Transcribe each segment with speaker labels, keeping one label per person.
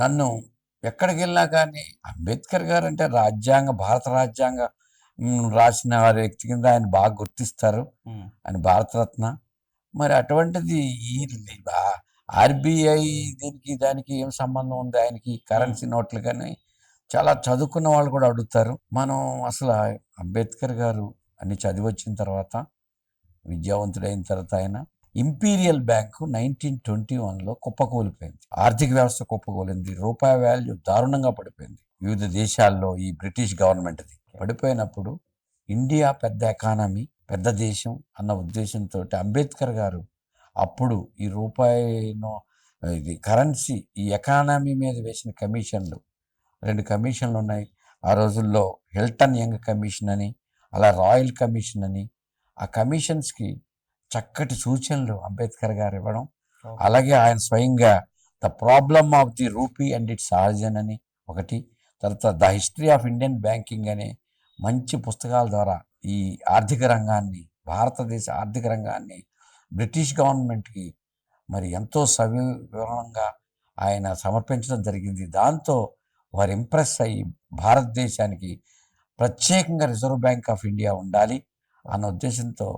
Speaker 1: నన్ను ఎక్కడికి వెళ్ళినా కానీ అంబేద్కర్ గారు అంటే రాజ్యాంగ భారత రాజ్యాంగ రాసిన వారి వ్యక్తి కింద ఆయన బాగా గుర్తిస్తారు. ఆయన భారతరత్న. మరి అటువంటిది ఈ ఆర్బిఐ దీనికి దానికి ఏం సంబంధం ఉంది? ఆయనకి కరెన్సీ నోట్లు కానీ చాలా చదువుకున్న వాళ్ళు కూడా అడుగుతారు. మనం అసలు అంబేద్కర్ గారు అన్ని చదివి వచ్చిన తర్వాత విద్యావంతుడైన తర్వాత ఆయన ఇంపీరియల్ బ్యాంకు నైన్టీన్ ట్వంటీ వన్లో కుప్పకూలిపోయింది. ఆర్థిక వ్యవస్థ కుప్పకూలింది. రూపాయి వాల్యూ దారుణంగా పడిపోయింది. వివిధ దేశాల్లో ఈ బ్రిటిష్ గవర్నమెంట్ది పడిపోయినప్పుడు ఇండియా పెద్ద ఎకానమీ పెద్ద దేశం అన్న ఉద్దేశంతో అంబేద్కర్ గారు అప్పుడు ఈ రూపాయిను ఇది కరెన్సీ ఈ ఎకానమీ మీద వేసిన కమిషన్లు రెండు కమిషన్లు ఉన్నాయి. ఆ రోజుల్లో హిల్టన్ యంగ్ కమిషన్ అని అలా రాయల్ కమిషన్ అని ఆ కమిషన్స్కి చక్కటి సూచనలు అంబేద్కర్ గారు ఇవ్వడం. అలాగే ఆయన స్వయంగా the problem of the rupee and its origin అని ఒకటి తర్వాత the history of Indian banking అనే మంచి పుస్తకాల ద్వారా ఈ ఆర్థిక రంగాన్ని భారతదేశ ఆర్థిక రంగాన్ని బ్రిటిష్ గవర్నమెంట్కి మరి ఎంతో సవివరంగా ఆయన సమర్పించడం జరిగింది దాంతో వారు ఇంప్రెస్ అయ్యి భారతదేశానికి ప్రత్యేకంగా రిజర్వ్ బ్యాంక్ ఆఫ్ ఇండియా ఉండాలి అన్న ఉద్దేశంతో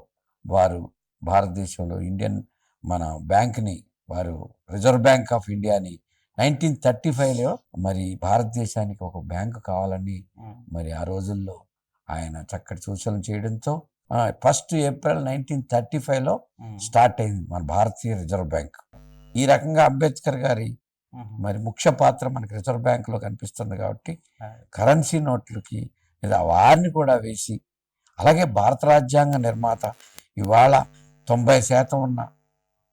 Speaker 1: వారు భారతదేశంలో ఇండియన్ మన బ్యాంక్ని వారు రిజర్వ్ బ్యాంక్ ఆఫ్ ఇండియాని నైన్టీన్ థర్టీ ఫైవ్లో మరి భారతదేశానికి ఒక బ్యాంకు కావాలని మరి ఆ రోజుల్లో ఆయన చక్కటి సూచనలు చేయడంతో ఫస్ట్ ఏప్రిల్ నైన్టీన్ థర్టీ ఫైవ్లో స్టార్ట్ అయింది మన భారతీయ రిజర్వ్ బ్యాంక్. ఈ రకంగా అంబేద్కర్ గారి మరి ముఖ్య పాత్ర మనకి రిజర్వ్ బ్యాంకులో కనిపిస్తుంది కాబట్టి కరెన్సీ నోట్లకి లేదా వారిని కూడా వేసి అలాగే భారత రాజ్యాంగ నిర్మాత ఇవాళ తొంభై శాతం ఉన్న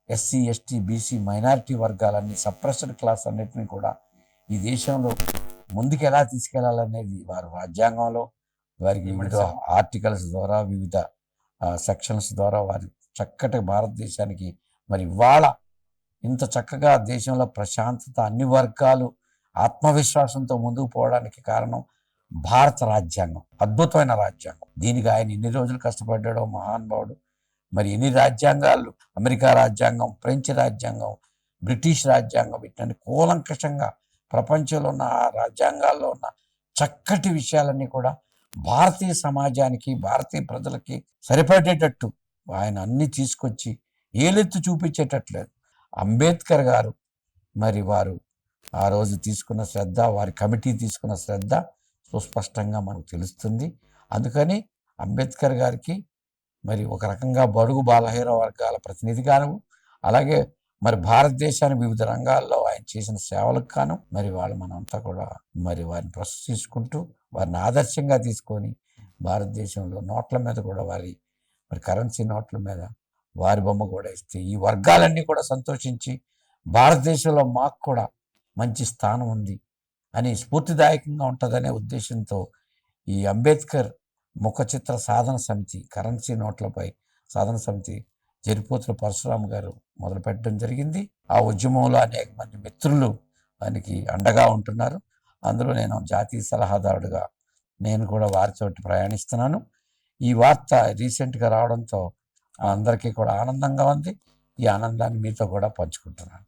Speaker 1: ఎస్సీ ఎస్టీ బీసీ మైనారిటీ వర్గాలన్నీ సప్రెస్డ్ క్లాస్ అన్నిటిని కూడా ఈ దేశంలో ముందుకు ఎలా తీసుకెళ్ళాలనేది వారు రాజ్యాంగంలో వారికి వివిధ ఆర్టికల్స్ ద్వారా వివిధ సెక్షన్స్ ద్వారా వారి చక్కటి భారతదేశానికి మరి ఇవాళ ఇంత చక్కగా దేశంలో ప్రశాంతత అన్ని వర్గాలు ఆత్మవిశ్వాసంతో ముందుకు పోవడానికి కారణం భారత రాజ్యాంగం. అద్భుతమైన రాజ్యాంగం. దీనికి ఆయన ఎన్ని రోజులు కష్టపడ్డాడో మహానుభావుడు. మరి ఎన్ని రాజ్యాంగాలు? అమెరికా రాజ్యాంగం ఫ్రెంచ్ రాజ్యాంగం బ్రిటిష్ రాజ్యాంగం ఇట్లాంటి కూలంకషంగా ప్రపంచంలో ఉన్న ఆ రాజ్యాంగాల్లో ఉన్న చక్కటి విషయాలన్నీ కూడా భారతీయ సమాజానికి భారతీయ ప్రజలకి సరిపడేటట్టు ఆయన అన్ని తీసుకొచ్చి ఏలెత్తు చూపించేటట్లేదు. అంబేద్కర్ గారు మరి వారు ఆ రోజు తీసుకున్న శ్రద్ధ వారి కమిటీ తీసుకున్న శ్రద్ధ సుస్పష్టంగా మనకు తెలుస్తుంది. అందుకని అంబేద్కర్ గారికి మరి ఒక రకంగా బడుగు బాలహీర వర్గాల ప్రతినిధిగాను అలాగే మరి భారతదేశానికి వివిధ రంగాల్లో ఆయన చేసిన సేవలకు గాను మరి వాళ్ళు మనంతా కూడా మరి వారిని ప్రశంసించుకుంటూ వారిని ఆదర్శంగా తీసుకొని భారతదేశంలో నోట్ల మీద కూడా వారి మరి కరెన్సీ నోట్ల మీద వారి బొమ్మ కూడా ఇస్తే ఈ వర్గాలన్నీ కూడా సంతోషించి భారతదేశంలో మాకు కూడా మంచి స్థానం ఉంది అని స్ఫూర్తిదాయకంగా ఉంటుందనే ఉద్దేశంతో ఈ అంబేద్కర్ ముఖచిత్ర సాధన సమితి కరెన్సీ నోట్లపై సాధన సమితి జరిపోతుల పరశురామ్ గారు మొదలుపెట్టడం జరిగింది. ఆ ఉద్యమంలో అనేక మంది మిత్రులు దానికి అండగా ఉంటున్నారు. అందులో నేను జాతీయ సలహాదారుడుగా నేను కూడా వారితోటి ప్రయాణిస్తున్నాను. ఈ వార్త రీసెంట్గా రావడంతో అందరికీ కూడా ఆనందంగా ఉంది. ఈ ఆనందాన్ని మీతో కూడా పంచుకుంటున్నాను.